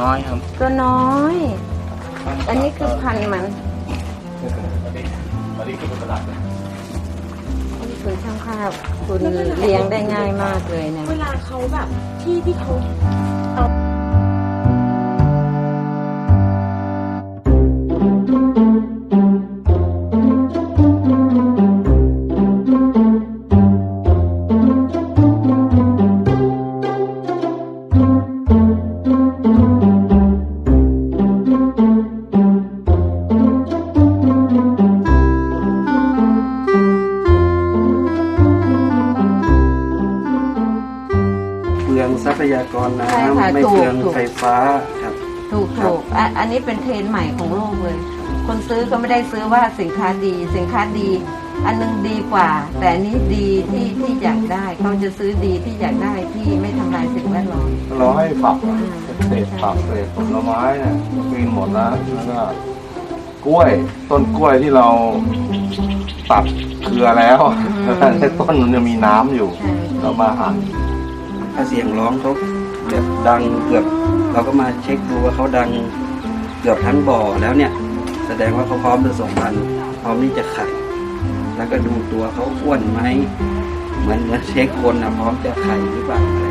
ตัวน้อยครับ ตัวน้อย อันนี้คือพันธุ์มันตอนนี้คือตลาดนี่คุณช่างภาพคุณเลี้ยงได้ง่ายมากเลยนะ เวลาเขาแบบที่ที่เขา พยากรน้ใช่ค่ะำไม่ถูกเปลืองถูกไฟฟ้าครับ ถูกถูกอะอันนี้เป็นเทรนด์ใหม่ของโลกเลย คนซื้อก็ไม่ได้ซื้อว่าสินค้าดีสินค้าดี อันนึงดีกว่า แต่อันนี้ดีที่ที่อยากได้เขาจะซื้อดีที่อยากได้ที่ไม่ทำลายสิ่งแวดล้อม เราให้ผักอะเศษผักเศษผลไม้เนี่ยกินหมดแล้วแล้วก็กล้วยต้นกล้วยที่เราตัดเครือแล้วอืมในต้นมันยังมีน้ำอยู่ ใช่เรามาหั่น ถ้าเสียงร้องเขาแบบดังเกือบเราก็มาเช็คดูว่าเขาดังเกือบทั้งบ่อแล้วเนี่ย แสดงว่าเขาพร้อมจะส่งพันธุ์พร้อมที่จะไข่ แล้วก็ดูตัวเขาอ้วนไหมเหมือนเหมือนเช็คคนนะพร้อมจะไข่หรือเปล่าอะไร